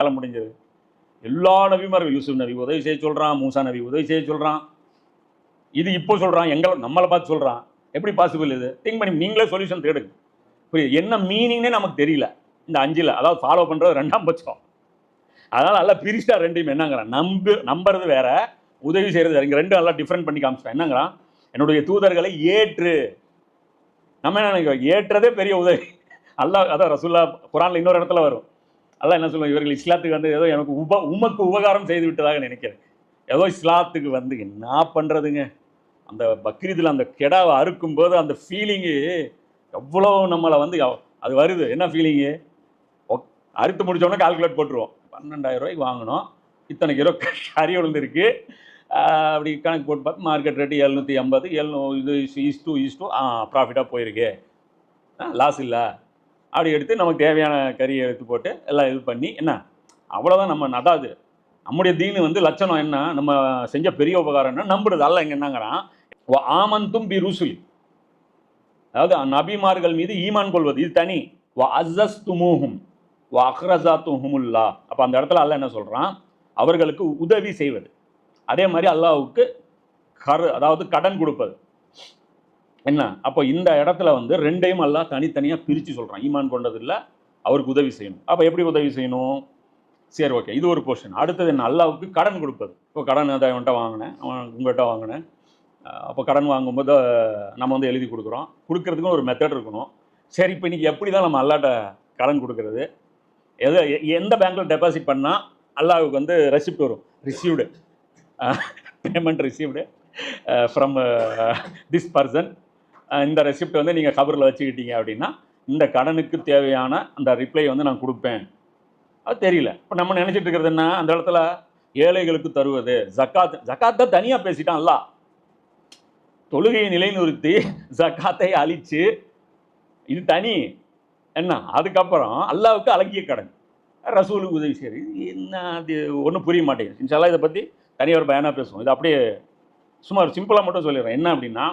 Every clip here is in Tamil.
காலம் முடிஞ்சது. எல்லா நபிமார்கள் யூசுப் நபி உதவி செய்ய சொல்றான் மூசா நபி உதவி செய்ய சொல்றான். இது இப்போ சொல்றான் எங்களை நம்மளை பார்த்து சொல்றான். எப்படி பாசிபிள் இது? திங்க் பண்ணி நீங்களே சொல்யூஷன் தேடுங்க. புரியுது? என்ன மீனிங்னே நமக்கு தெரியல. இந்த அஞ்சில் அதாவது ஃபாலோ பண்றது ரெண்டாம் பட்சம். அதனால் நல்லா பிரிச்சா ரெண்டையும். என்னங்கிறான்? நம்பு நம்புறது வேற உதவி செய்கிறது வேற. இங்க ரெண்டும் நல்லா டிஃப்ரெண்ட் பண்ணி காமிச்சிட்டான். என்னங்கிறான்? என்னுடைய தூதர்களை ஏற்று. நம்ம என்ன நினைக்கிறோம்? ஏற்றதே பெரிய உதவி. அல்லாஹ் அதான் ரசுல்லா குரான்ல இன்னொரு இடத்துல வரும். அதான் என்ன சொல்லுவோம் இவர்கள் இஸ்லாத்துக்கு வந்து ஏதோ எனக்கு உப உமக்கு உபகாரம் செய்து விட்டதாக நினைக்கிறேன். ஏதோ இஸ்லாத்துக்கு வந்து என்ன பண்ணுறதுங்க அந்த பக்ரீதில் அந்த கெடாவை அறுக்கும்போது அந்த ஃபீலிங்கு எவ்வளோ நம்மளை வந்து அது வருது. என்ன ஃபீலிங்கு அறுத்து முடித்தோடனே கால்குலேட் போட்டுருவோம். பன்னெண்டாயிரம் ரூபாய்க்கு வாங்கினோம். இத்தனை கிலோ கறி விழுந்துருக்கு. அப்படி கணக்கு போட்டு பார்த்து மார்க்கெட் ரேட்டு எழுநூற்றி ஐம்பது எழுநூ இது ஈஸ் டூ இஸ் டூ ஆ ப்ராஃபிட்டாக போயிருக்கு. லாஸ் இல்லை. அப்படி எடுத்து நமக்கு தேவையான கறியை எடுத்து போட்டு எல்லாம் இது பண்ணி என்ன? அவ்வளோதான் நம்ம நதாது நம்முடைய தீனு வந்து லட்சணம் என்ன? நம்ம செஞ்ச பெரிய உபகாரம் என்ன? நம்புறது அல்ல இங்கே என்னங்கிறான். ஆமந்தும் பி ருசுலி. அதாவது நபிமார்கள் மீது ஈமான் கொள்வது இது தனி. வ அஸ்ஸஸ் துமூஹும் வ அஹ்ரசா துஹுமுல்லா அப்போ அந்த இடத்துல அல்ல என்ன சொல்கிறான் அவர்களுக்கு உதவி செய்வது. அதே மாதிரி அல்லாவுக்கு கரு அதாவது கடன் கொடுப்பது. என்ன? அப்போ இந்த இடத்துல வந்து ரெண்டையும் எல்லாம் தனித்தனியாக பிரித்து சொல்கிறான் ஈமான் கொண்டது இல்லை அவருக்கு உதவி செய்யணும். அப்போ எப்படி உதவி செய்யணும்? சரி ஓகே இது ஒரு போர்ஷன் அடுத்தது என்ன? அல்லாவுக்கு கடன் கொடுப்பது. இப்போ கடன் அதை அவன்கிட்ட வாங்கினேன். அவன் உங்கள்கிட்ட வாங்கினேன். அப்போ கடன் வாங்கும்போது நம்ம வந்து எழுதி கொடுக்குறோம். கொடுக்கறதுக்கும் ஒரு மெத்தட் இருக்கணும். சரி இப்போ இன்னைக்கு எப்படி தான் நம்ம அல்லாட்ட கடன் கொடுக்கறது? எது எ- எந்த பேங்க்கில் டெபாசிட் பண்ணால் அல்லாவுக்கு வந்து ரெசிப்ட் வரும்? Received payment received from this person இந்த ரெசிப்ட் வந்து நீங்கள் கபரில் வச்சுக்கிட்டீங்க அப்படின்னா இந்த கடனுக்கு தேவையான அந்த ரிப்ளை வந்து நான் கொடுப்பேன். அது தெரியல. இப்போ நம்ம நினச்சிட்டு இருக்கிறது என்ன? அந்த இடத்துல ஏழைகளுக்கு தருவது. ஜக்காத் ஜக்காத்தை தனியாக பேசிட்டான் அல்லாஹ் தொழுகையை நிலைநிறுத்தி ஜக்காத்தை அழித்து இது தனி. என்ன? அதுக்கப்புறம் அல்லாவுக்கு அழகிய கடன். ரசூலுக்கு உதவி செய்யுது இது என்ன? அது ஒன்றும் புரிய மாட்டேங்குது. இன்ஷால்லா இதை பற்றி தனியாக ஒரு பயனாக பேசுவோம். இது அப்படியே சும்மா சிம்பிளாக மட்டும் சொல்லிடுறேன். என்ன அப்படின்னா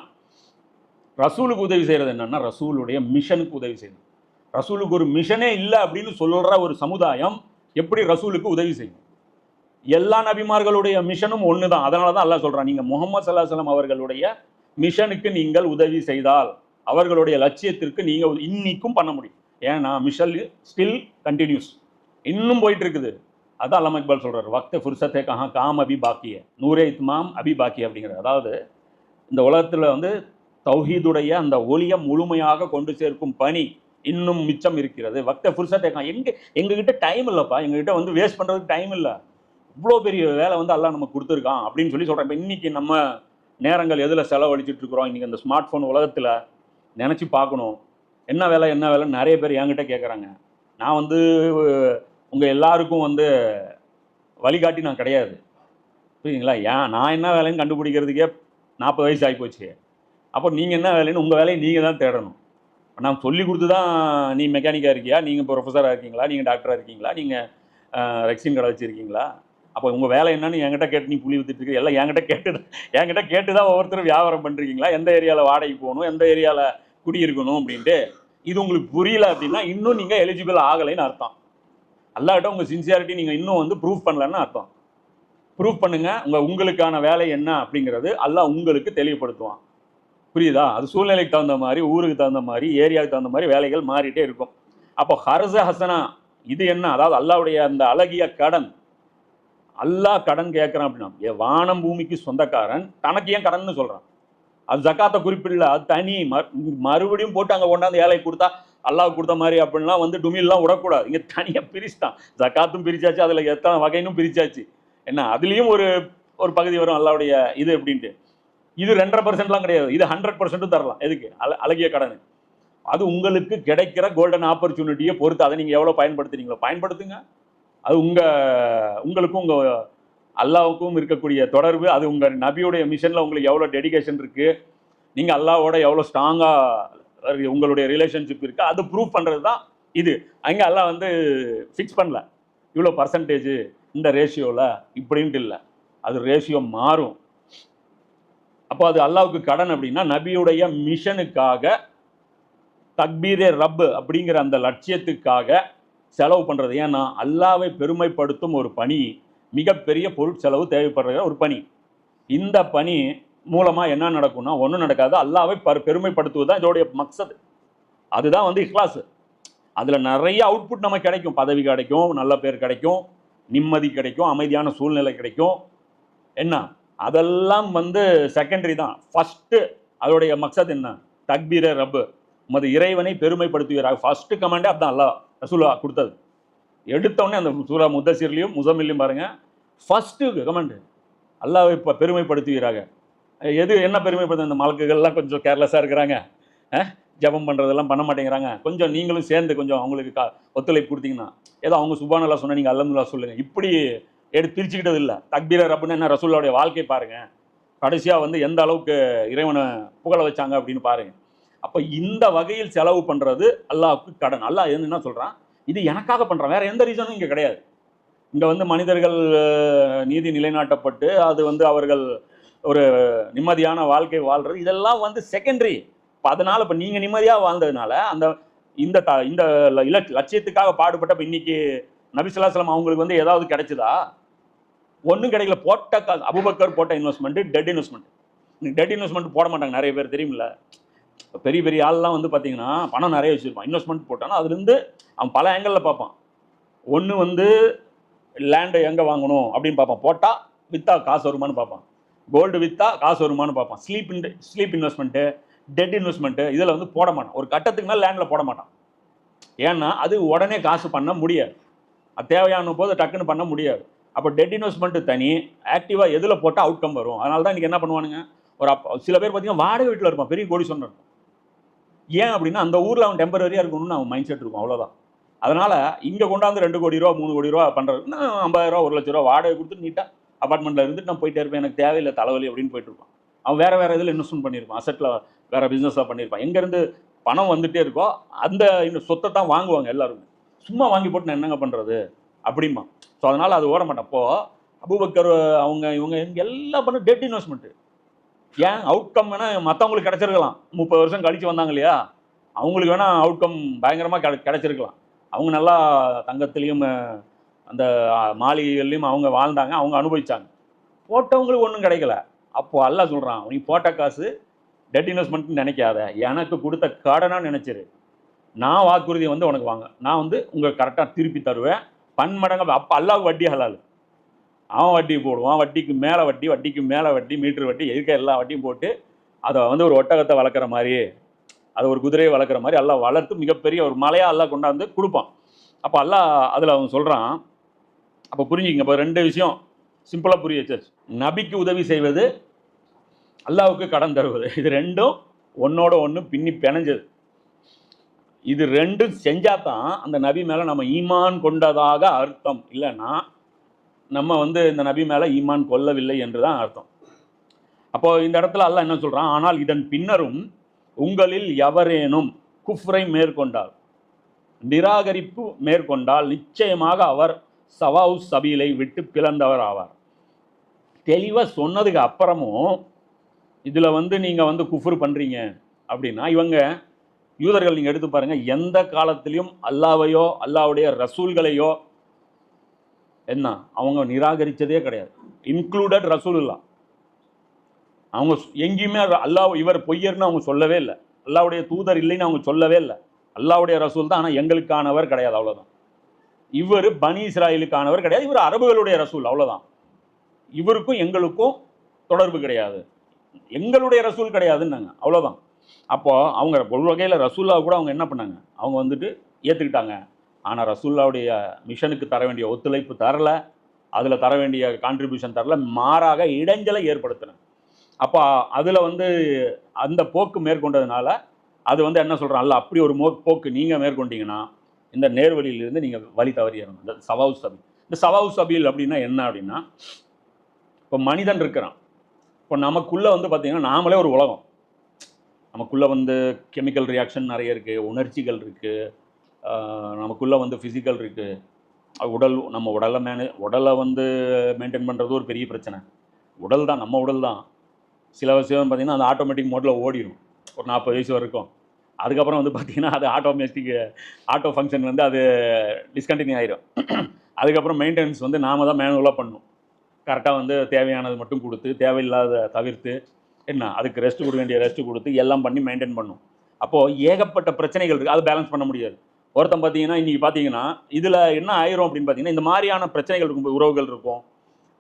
ரசூலுக்கு உதவி செய்கிறது என்னன்னா ரசூலுடைய மிஷனுக்கு உதவி செய்யணும். ரசூலுக்கு ஒரு மிஷனே இல்லை அப்படின்னு சொல்கிற ஒரு சமுதாயம் எப்படி ரசூலுக்கு உதவி செய்யும்? எல்லா நபிமார்களுடைய மிஷனும் ஒன்று தான் அதனால தான் அல்லா சொல்கிறான் நீங்கள் முகமது சல்லாஹலம் அவர்களுடைய மிஷனுக்கு நீங்கள் உதவி செய்தால் அவர்களுடைய லட்சியத்திற்கு நீங்கள் இன்னிக்கும் பண்ண முடியும். ஏன்னா மிஷல் ஸ்டில் கண்டினியூஸ் இன்னும் போயிட்டு இருக்குது அதான் அல்லாம இக்பால் சொல்கிறார் வக்த ஃபுர்சத்தே கஹா காம் அபி பாக்கிய. நூரே இத்மாம் அபி பாக்கிய அப்படிங்கிறது அதாவது இந்த உலகத்தில் வந்து தௌஹீதுடைய அந்த ஒளியை முழுமையாக கொண்டு சேர்க்கும் பணி இன்னும் மிச்சம் இருக்கிறது. வக்த ஃபுர்சத்தே கஹா எங்க எங்ககிட்ட டைம் இல்லைப்பா. எங்ககிட்ட வந்து வேஸ்ட் பண்ணுறதுக்கு டைம் இல்லை. இவ்வளோ பெரிய வேலை வந்து எல்லாம் நம்ம கொடுத்துருக்கான் அப்படின்னு சொல்லி சொல்கிறேன் இப்போ இன்னைக்கு நம்ம நேரங்கள் எதில் செலவழிச்சிட்டு இருக்கிறோம்? இன்றைக்கி அந்த ஸ்மார்ட் ஃபோன் உலகத்தில் நினச்சி பார்க்கணும். என்ன வேலை என்ன வேலைன்னு நிறைய பேர் என்கிட்ட கேட்குறாங்க நான் வந்து உங்கள் எல்லாருக்கும் வந்து வழிகாட்டி நான் கிடையாது. புரியுதுங்களா? ஏன் நான் என்ன வேலைன்னு கண்டுபிடிக்கிறதுக்கே நாற்பது வயசு ஆகிப்போச்சு அப்போ நீங்கள் என்ன வேலைன்னு உங்கள் வேலையை நீங்கள் தான் தேடணும். நான் சொல்லி கொடுத்து தான் நீ மெக்கானிக்காக இருக்கியா? நீங்கள் ப்ரொஃபஸராக இருக்கீங்களா? நீங்கள் டாக்டராக இருக்கீங்களா? நீங்கள் ரெக்ஸின் கடை வச்சுருக்கீங்களா? அப்போ உங்கள் வேலை என்னன்னு என்கிட்ட கேட்டு நீ புள்ளி வித்துட்டு இருக்க. எல்லாம் என்கிட்ட கேட்டு தான் என்கிட்ட கேட்டு தான் ஒவ்வொருத்தரும் வியாபாரம் பண்ணுறீங்களா எந்த ஏரியாவில் வாடகை போகணும்? எந்த ஏரியாவில் குடியிருக்கணும் அப்படின்ட்டு இது உங்களுக்கு புரியல அப்படின்னா இன்னும் நீங்கள் எலிஜிபிள் ஆகலைன்னு அர்த்தம். அல்லாட்ட உங்கள் சின்சியாரிட்டி நீங்கள் இன்னும் வந்து ப்ரூவ் பண்ணலன்னு அர்த்தம். ப்ரூவ் பண்ணுங்கள் உங்கள் உங்களுக்கான வேலை என்ன அப்படிங்கிறது எல்லாம் உங்களுக்கு தெளிவுபடுத்துவான். புரியுதா? அது சூழ்நிலைக்கு தகுந்த மாதிரி ஊருக்கு தகுந்த மாதிரி ஏரியாவுக்கு தகுந்த மாதிரி வேலைகள் மாறிட்டே இருக்கும். அப்போ ஹரச ஹசனா இது என்ன? அதாவது அல்லாவுடைய அந்த அழகிய கடன். அல்லாஹ் கடன் கேட்குறான் அப்படின்னா வானம் பூமிக்கு சொந்தக்காரன் தனக்கு ஏன் கடன்னு சொல்கிறான் அது ஜக்காத்தை குறிப்பிடல அது தனி மறுபடியும் போட்டு அங்கே கொண்டாந்து ஏழை கொடுத்தா அல்லாஹ் கொடுத்த மாதிரி அப்படின்லாம் வந்து டுமில்லாம் விடக்கூடாது. இங்கே தனியாக பிரிச்சுட்டான். ஜக்காத்தும் பிரிச்சாச்சு அதில் எத்தனை வகையினும் பிரிச்சாச்சு. என்ன அதுலேயும் ஒரு ஒரு பகுதி வரும் அல்லாவுடைய இது அப்படின்ட்டு. இது ரெண்டரை பர்சன்ட்லாம் கிடையாது. இது ஹண்ட்ரட் பர்சன்ட்டும் தரலாம். எதுக்கு? அழ அழகிய கடன். அது உங்களுக்கு கிடைக்கிற கோல்டன் ஆப்பர்ச்சுனிட்டியை பொறுத்து அதை நீங்கள் எவ்வளோ பயன்படுத்துறீங்களோ பயன்படுத்துங்க. அது உங்கள் உங்களுக்கும் உங்கள் அல்லாவுக்கும் இருக்கக்கூடிய தொடர்பு. அது உங்கள் நபியுடைய மிஷனில் உங்களுக்கு எவ்வளோ டெடிகேஷன் இருக்குது நீங்கள் அல்லாவோட எவ்வளோ ஸ்ட்ராங்காக உங்களுடைய ரிலேஷன்ஷிப் இருக்குது அது ப்ரூவ் பண்ணுறது தான் இது. அங்கே எல்லாம் வந்து ஃபிக்ஸ் பண்ணல. இவ்வளோ பர்சன்டேஜ் இந்த ரேஷியோவில் இப்படின்ட்டு இல்லை. அது ரேஷியோ மாறும். அப்போ அது அல்லாவுக்கு கடன் அப்படின்னா நபியுடைய மிஷனுக்காக தக்பீரே ரப் அப்படிங்கிற அந்த லட்சியத்துக்காக செலவு பண்ணுறது ஏன்னா அல்லாவை பெருமைப்படுத்தும் ஒரு பணி மிகப்பெரிய பொருட்செலவு தேவைப்படுற ஒரு பணி. இந்த பணி மூலமாக என்ன நடக்கும்னா ஒன்றும் நடக்காது. அல்லாவை பர் பெருமைப்படுத்துவது தான் இதோடைய மக்சது. அதுதான் வந்து இஹ்லாஸு. அதில் நிறைய அவுட்புட் நமக்கு கிடைக்கும். பதவி கிடைக்கும் நல்ல பேர் கிடைக்கும் நிம்மதி கிடைக்கும் அமைதியான சூழ்நிலை கிடைக்கும். என்ன? அதெல்லாம் வந்து செகண்டரி தான். ஃபஸ்ட்டு அதோடைய மக்சத் என்ன? தக்பீர ரப்பு மது இறைவனை பெருமைப்படுத்துவீராக. ஃபஸ்ட்டு கமாண்டே அதான் அல்லாஹ் ரசூலா கொடுத்தது. எடுத்தோடனே அந்த சூரா முத்தசீர்லையும் முசமில்லையும் பாருங்கள் ஃபஸ்ட்டு கமாண்டு அல்லாவை இப்போ பெருமைப்படுத்துவீராக. எது என்ன பெருமைப்படுத்த இந்த மலக்குகள்லாம் கொஞ்சம் கேர்லெஸ்ஸாக இருக்கிறாங்க. ஜபம் ஜெபம் பண்ணுறதெல்லாம் பண்ண மாட்டேங்கிறாங்க. கொஞ்சம் நீங்களும் சேர்ந்து கொஞ்சம் அவங்களுக்கு கா ஒத்துழைப்பு கொடுத்தீங்கன்னா ஏதோ அவங்க சுபானல்லா சொன்னால் நீங்கள் அல்லமுல்லா சொல்லுங்கள் இப்படி எடுத்து பிரிச்சுக்கிட்டது இல்லை. தக்பீர ரப்புன்னு என்ன ரசூல்லாவுடைய வாழ்க்கை பாருங்க. கடைசியாக வந்து எந்த அளவுக்கு இறைவனை புகழ வச்சாங்க அப்படின்னு பாருங்க. அப்போ இந்த வகையில் செலவு பண்ணுறது அல்லாவுக்கு கடன். அல்லாஹ் என்ன சொல்கிறான் இது எனக்காக பண்ணுறேன் வேற எந்த ரீசனும் இங்கே கிடையாது. இங்கே வந்து மனிதர்கள் நீதி நிலைநாட்டப்பட்டு அது வந்து அவர்கள் ஒரு நிம்மதியான வாழ்க்கை வாழ்றது. இதெல்லாம் வந்து செகண்டரி இப்போ அதனால இப்போ நீங்கள் நிம்மதியாக வாழ்ந்ததுனால அந்த இந்த த இந்த இல லட்சியத்துக்காக பாடுபட்ட இப்போ இன்னைக்கு நபிசுல்லாஸ்லாம் அவங்களுக்கு வந்து ஏதாவது கிடைச்சதா? ஒன்றும் கிடைக்கல. போட்ட காசு அபுபக்கர் போட்ட investment dead investment dead investment போட மாட்டாங்க. நிறைய பேர் தெரியுமில்ல? பெரிய பெரிய ஆள்லாம் வந்து பார்த்தீங்கன்னா பணம் நிறைய வச்சுருப்பான். இன்வெஸ்ட்மெண்ட் போட்டானா அதுலேருந்து அவன் பல ஆங்கிளில் பார்ப்பான். ஒன்று வந்து லேண்டை எங்கே வாங்கணும் அப்படின்னு பார்ப்பான். போட்டால் வித்தா காசு வருமானு பார்ப்பான். கோல்டு வித்தா காசு வருமானு பார்ப்பான். Sleep in sleep investment dead investment இதில் வந்து போட மாட்டான். ஒரு கட்டத்துக்கு மேலே லேண்டில் போட மாட்டான். ஏன்னா அது உடனே காசு பண்ண முடியாது. அது தேவையான போது டக்குன்னு பண்ண முடியாது. அப்போ டெட் இன்வெஸ்ட்மெண்ட்டு தனி ஆக்டிவாக எதில் போட்டால் அவுட்கம் வரும். அதனால தான் இன்றைக்கி என்ன பண்ணுவானுங்க? ஒரு அப்போ சில பேர் பார்த்தீங்கன்னா வாடகை வீட்டில் இருப்பான் பெரிய கோடி சொன்ன இருக்கும் ஏன் அப்படின்னா அந்த ஊரில் அவன் டெம்பரரியாக இருக்கணும்னு அவன் மைண்ட் செட் இருக்கும் அவ்வளோதான் அதனால் இங்கே கொண்டாந்து ரெண்டு கோடி ரூபா மூணு கோடி ரூபா பண்ணுறதுன்னா ஐம்பதாயிரரூவா ரூபா ஒரு லட்ச ரூபா வாடகை கொடுத்து நீட்டாக அப்பார்ட்மெண்ட்டில் இருந்துட்டு நான் போயிட்டே இருப்பேன் எனக்கு தேவையில்லை தலைவலி அப்படின்னு போயிட்டு இருப்பான். அவன் வேறு வேறு இதில் இன்வெஸ்ட்மெண்ட் பண்ணியிருப்பான் அசட்டில் வேறு பிஸ்னஸில் பண்ணியிருப்பான். எங்கேருந்து பணம் வந்துட்டே இருக்கோ அந்த இன்னும் சொத்தை தான் வாங்குவாங்க எல்லாருமே. சும்மா வாங்கி போட்டு நான் என்னங்க பண்ணுறது அப்படிமா ஸோ அதனால் அது ஓட மாட்டேன். அப்போது அபூபக்கர் அவங்க இவங்க இவங்க எல்லாம் பண்ண டெட் இன்வெஸ்ட்மெண்ட்டு ஏன்? அவுட்கம் வேணால் மற்றவங்களுக்கு கிடச்சிருக்கலாம். முப்பது வருஷம் கழித்து வந்தாங்க இல்லையா? அவங்களுக்கு வேணால் அவுட்கம் பயங்கரமாக கிட கிடச்சிருக்கலாம். அவங்க நல்லா தங்கத்துலேயும் அந்த மாளிகைகள்லையும் அவங்க வாழ்ந்தாங்க. அவங்க அனுபவித்தாங்க போட்டவங்களுக்கு ஒன்றும் கிடைக்கல. அப்போ அல்ல சொல்கிறான் நீ போட்ட காசு டெட் இன்வெஸ்ட்மெண்ட்னு நினைக்காத. எனக்கு கொடுத்த கடனாக நினச்சிரு. நான் வாக்குறுதியை வந்து உனக்கு வாங்க. நான் வந்து உங்களுக்கு கரெக்டாக திருப்பி தருவேன். பன்மடங்கு அப்போ அல்லாவுக்கு வட்டி ஹலால். அவன் வட்டி போடுவான் வட்டிக்கு மேலே வட்டி வட்டிக்கு மேலே வட்டி மீட்டர் வட்டி எதுக்க எல்லா வட்டியும் போட்டு அதை வந்து ஒரு ஒட்டகத்தை வளர்க்குற மாதிரி அதை ஒரு குதிரையை வளர்க்குற மாதிரி எல்லாம் வளர்த்து மிகப்பெரிய ஒரு மலையாக எல்லாம் கொண்டாந்து கொடுப்பான். அப்போ அல்லாஹ் அதில் அவன் சொல்கிறான் அப்போ புரிஞ்சுக்கிங்க இப்போ ரெண்டு விஷயம் சிம்பிளாக புரிய வச்சாச்சு. நபிக்கு உதவி செய்வது அல்லாவுக்கு கடன் தருவது. இது ரெண்டும் ஒன்னோட ஒன்று பின்னி பிணைஞ்சது. இது ரெண்டும் செஞ்சால் தான் அந்த நபி மேலே நம்ம ஈமான் கொண்டதாக அர்த்தம். இல்லைன்னா நம்ம வந்து இந்த நபி மேலே ஈமான் கொள்ளவில்லை என்று தான் அர்த்தம். அப்போது இந்த இடத்துல அல்ல என்ன சொல்கிறான் ஆனால் இதன் பின்னரும் உங்களில் எவரேனும் குஃப்ரை மேற்கொண்டால் நிராகரிப்பு மேற்கொண்டால் நிச்சயமாக அவர் சவாவு சபீலை விட்டு பிளந்தவர் ஆவார் தெளிவாக சொன்னதுக்கு அப்புறமும் இதில் வந்து நீங்கள் வந்து குஃபுர் பண்ணுறீங்க அப்படின்னா இவங்க யூதர்கள் நீங்கள் எடுத்து பாருங்கள் எந்த காலத்திலையும் அல்லாவையோ அல்லாவுடைய ரசூல்களையோ என்ன அவங்க நிராகரித்ததே கிடையாது. இன்க்ளூடட் ரசூலுல்லா அவங்க எங்கேயுமே அல்லாஹ் இவர் பொய்யர்னு அவங்க சொல்லவே இல்லை. அல்லாவுடைய தூதர் இல்லைன்னு அவங்க சொல்லவே இல்லை. அல்லாவுடைய ரசூல் தான் ஆனால் எங்களுக்கானவர் கிடையாது அவ்வளோதான் இவர் பனி இஸ்ராயலுக்கானவர் கிடையாது இவர் அரபுகளுடைய ரசூல் அவ்வளோதான் இவருக்கும் எங்களுக்கும் தொடர்பு கிடையாது. எங்களுடைய ரசூல் கிடையாதுன்னாங்க அவ்வளோதான் அப்போ அவங்க ஒரு வகையில் ரசூல்லா கூட அவங்க என்ன பண்ணாங்க? அவங்க வந்துட்டு ஏற்றுக்கிட்டாங்க ஆனால் ரசூல்லாவுடைய மிஷனுக்கு தர வேண்டிய ஒத்துழைப்பு தரல. அதில் தர வேண்டிய கான்ட்ரிபியூஷன் தரல. மாறாக இடைஞ்சலை ஏற்படுத்தினேன் அப்போ அதில் வந்து அந்த போக்கு மேற்கொண்டதுனால அது வந்து என்ன சொல்கிறான் அல்ல அப்படி ஒரு மோ போக்கு நீங்கள் மேற்கொண்டீங்கன்னா இந்த நேர்வழியிலிருந்து நீங்கள் வழி தவறிடணும் இந்த சவாவு சபி இந்த சவாவு சபியில் அப்படின்னா என்ன அப்படின்னா இப்போ மனிதன் இருக்கிறான். இப்போ நமக்குள்ளே வந்து பார்த்திங்கன்னா நாமளே ஒரு உலகம். நமக்குள்ளே வந்து கெமிக்கல் ரியாக்ஷன் நிறைய இருக்குது உணர்ச்சிகள் இருக்குது நமக்குள்ளே வந்து ஃபிசிக்கல் இருக்குது உடல் நம்ம உடலை மேனே உடலை வந்து மெயின்டைன் பண்ணுறது ஒரு பெரிய பிரச்சனை. உடல் தான் நம்ம உடல் தான். சில விஷயம் பார்த்திங்கன்னா அந்த ஆட்டோமேட்டிக் மோட்டில் ஓடிடும் ஒரு நாற்பது வயசு வரைக்கும். அதுக்கப்புறம் வந்து பார்த்திங்கன்னா அது ஆட்டோமேட்டிக் ஆட்டோ ஃபங்க்ஷன் வந்து அது டிஸ்கண்டினியூ ஆயிரும். அதுக்கப்புறம் மெயின்டெனன்ஸ் வந்து நாம தான் மேனுவலாக பண்ணணும் கரெக்டாக வந்து தேவையானது மட்டும் கொடுத்து தேவையில்லாத தவிர்த்து என்ன? அதுக்கு ரெஸ்ட் கொடுக்க வேண்டிய ரெஸ்ட் கொடுத்து எல்லாம் பண்ணி மெயின்டைன் பண்ணும். அப்போது ஏகப்பட்ட பிரச்சனைகள் இருக்குது அது பேலன்ஸ் பண்ண முடியாது. ஒருத்தன் பார்த்தீங்கன்னா இன்றைக்கி பார்த்தீங்கன்னா இதில் என்ன ஆயிரும் அப்படின்னு பார்த்தீங்கன்னா இந்த மாதிரியான பிரச்சனைகள் இருக்கும். உறவுகள் இருக்கும்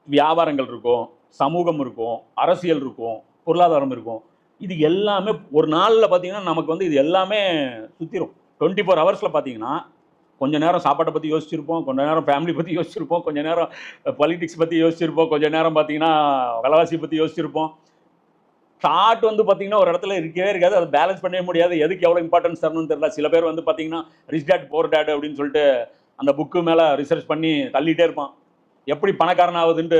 வியாபாரங்கள் இருக்கும் சமூகம் இருக்கும் அரசியல் இருக்கும் பொருளாதாரம் இருக்கும். இது எல்லாமே ஒரு நாளில் பார்த்தீங்கன்னா நமக்கு வந்து இது எல்லாமே சுற்றிரும் டுவெண்ட்டி ஃபோர் ஹவர்ஸில் பார்த்தீங்கன்னா கொஞ்ச நேரம் சாப்பாட்டை பற்றி யோசிச்சிருப்போம் கொஞ்ச நேரம் ஃபேமிலி பற்றி யோசிச்சிருப்போம் கொஞ்ச நேரம் பொலிட்டிக்ஸ் பற்றி யோசிச்சிருப்போம் கொஞ்ச நேரம் பார்த்தீங்கன்னா விலைவாசி பற்றி யோசிச்சிருப்போம். தாட் வந்து பார்த்தீங்கன்னா ஒரு இடத்துல இருக்கவே இருக்காது. அதை பேலன்ஸ் பண்ணவே முடியாது. எதுக்கு எவ்வளோ இம்பார்ட்டன்ஸ் தரணும்னு தெரியல. சில பேர் வந்து பார்த்தீங்கன்னா ரிச் டேட் போர் டேட் அப்படின்னு சொல்லிட்டு அந்த புக்கு மேலே ரிசர்ச் பண்ணி தள்ளிகிட்டே இருப்பான். எப்படி பணக்காரன் ஆகுதுன்ட்டு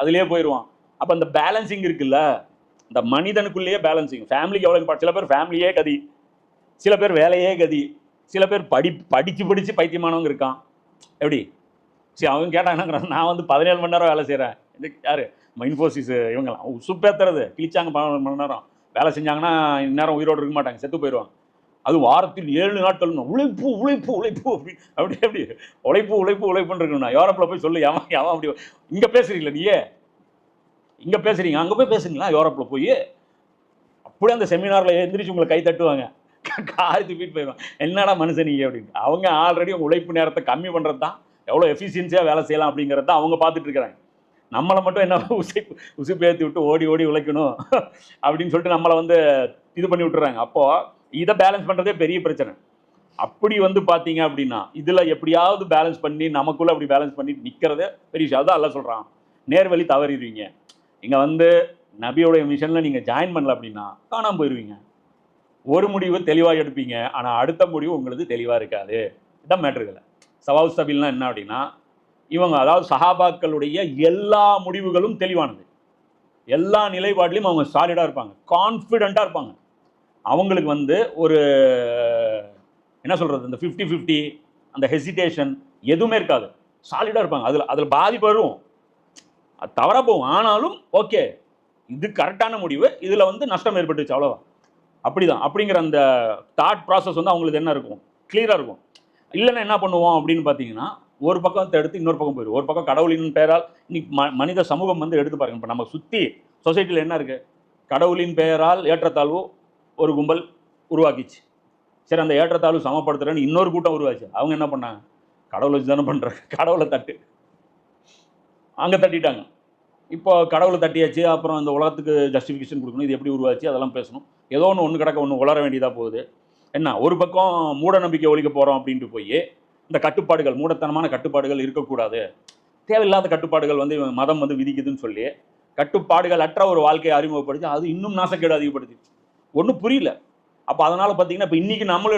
அதுலேயே போயிடுவான் அப்போ அந்த பேலன்சிங் இருக்குல்ல இந்த மனிதனுக்குள்ளேயே பேலன்சிங் ஃபேமிலிக்கு எவ்வளோ இம்பார்ட்டன் சில பேர் ஃபேமிலியே கதி. சில பேர் வேலையே கதி. சில பேர் படி படித்து படித்து பைத்தியமானவங்க இருக்கான். எப்படி? சரி அவங்க கேட்டாங்கன்னா நான் வந்து பதினேழு மணி நேரம் வேலை செய்கிறேன் யார்? இன்ஃபோசிஸ் இவங்கெல்லாம். சுப்பேத்துறது கிழிச்சாங்க பன்னெண்டு மணி நேரம். வேலை செஞ்சாங்கன்னா இந்நேரம் உயிரோடு இருக்க மாட்டாங்க. செத்து போயிடுவாங்க. அது வாரத்தில் ஏழு நாட்கள் உழைப்பு உழைப்பு உழைப்பு அப்படி அப்படி உழைப்பு உழைப்பு உழைப்புன்னு இருக்கணும்னா யூரோப்பில் போய் சொல்லு. எவன் எவன் அப்படி இங்கே பேசுறீங்களா நீயே? இங்கே பேசுறீங்க. அங்கே போய் பேசுங்களா யூரோப்பில் போய். அப்படியே அந்த செமினாரில் எந்திரிச்சு உங்களை கை தட்டுவாங்க. காரி தூக்கிட்டு போயிடுவாங்க. என்னடா மனுஷன் நீங்க அப்படின்னு. அவங்க ஆல்ரெடி உழைப்பு நேரத்தை கம்மி பண்ணுறது தான் எவ்வளோ எஃபிஷியன்சியாக வேலை செய்யலாம் அப்படிங்கிறத அவங்க பார்த்துட்டு இருக்கிறாங்க. நம்மளை மட்டும் என்ன உசை உசுப்பேற்றி விட்டு ஓடி ஓடி உழைக்கணும் அப்படின்னு சொல்லிட்டு நம்மளை வந்து இது பண்ணி விட்டுறாங்க. அப்போது இதை பேலன்ஸ் பண்ணுறதே பெரிய பிரச்சனை. அப்படி வந்து பார்த்தீங்க அப்படின்னா இதில் எப்படியாவது பேலன்ஸ் பண்ணி நமக்குள்ளே அப்படி பேலன்ஸ் பண்ணி நிற்கிறதே பெரிய விஷயம். அதான் அல்ல சொல்கிறான் நேர்வழி தவறிடுவீங்க. இங்கே வந்து நபியோடைய மிஷனில் நீங்கள் ஜாயின் பண்ணல அப்படின்னா காணாமல் போயிடுவீங்க ஒரு முடிவு தெளிவாக எடுப்பீங்க. ஆனால் அடுத்த முடிவு உங்களுக்கு தெளிவாக இருக்காது. இதான் மேட்ருகளை சவால் சபில்னா என்ன அப்படின்னா இவங்க அதாவது சஹாபாக்களுடைய எல்லா முடிவுகளும் தெளிவானது. எல்லா நிலைப்பாட்டிலையும் அவங்க சாலிடாக இருப்பாங்க. கான்ஃபிடெண்ட்டாக இருப்பாங்க. அவங்களுக்கு வந்து ஒரு என்ன சொல்கிறது இந்த ஃபிஃப்டி ஃபிஃப்டி அந்த ஹெசிடேஷன் எதுவுமே இருக்காது. சாலிடாக இருப்பாங்க. அதில் அதில் பாதிப்பு வரும். அது தவறாக போகும். ஆனாலும் ஓகே இது கரெக்டான முடிவு. இதில் வந்து நஷ்டம் ஏற்பட்டுச்சு அவ்வளோதான் அப்படிதான். அப்படிங்கிற அந்த தாட் ப்ராசஸ் வந்து அவங்களுக்கு என்ன இருக்கும்? கிளியராக இருக்கும். இல்லைன்னா என்ன பண்ணுவோம் அப்படின்னு பார்த்தீங்கன்னா ஒரு பக்கம் எடுத்து இன்னொரு பக்கம் போயிடும். ஒரு பக்கம் கடவுளின் பெயரால் இன்னைக்கு ம மனித சமூகம் வந்து எடுத்து பாருங்க. இப்போ நம்ம சுற்றி சொசைட்டியில் என்ன இருக்குது கடவுளின் பெயரால் ஏற்றத்தாழ்வு ஒரு கும்பல் உருவாக்கிச்சு. சரி அந்த ஏற்றத்தாழ்வு சமப்படுத்துறேன்னு இன்னொரு கூட்டம் உருவாச்சு. அவங்க என்ன பண்ணாங்க? கடவுளை வச்சு தானே பண்ணுறாங்க கடவுளை தட்டு. அங்கே தட்டிட்டாங்க. இப்போ கடவுளை தட்டியாச்சு அப்புறம் இந்த உலகத்துக்கு ஜஸ்டிஃபிகேஷன் கொடுக்கணும் இது எப்படி உருவாச்சு அதெல்லாம் பேசணும். ஏதோ ஒன்று ஒன்று கிடக்க ஒன்று உளர வேண்டியதாக போகுது. என்ன? ஒரு பக்கம் மூட நம்பிக்கை ஒழிக்க போகிறோம் அப்படின்ட்டு போய் இந்த கட்டுப்பாடுகள் மூடத்தனமான கட்டுப்பாடுகள் இருக்கக்கூடாது. தேவையில்லாத கட்டுப்பாடுகள் வந்து மதம் வந்து விதிக்குதுன்னு சொல்லி கட்டுப்பாடுகள் அற்ற ஒரு வாழ்க்கையை அறிமுகப்படுத்தி அது இன்னும் நாசக்கேடு அதிகப்படுத்தி ஒன்றும் புரியல. அப்போ அதனால் பார்த்தீங்கன்னா இப்போ இன்றைக்கி நம்மளும்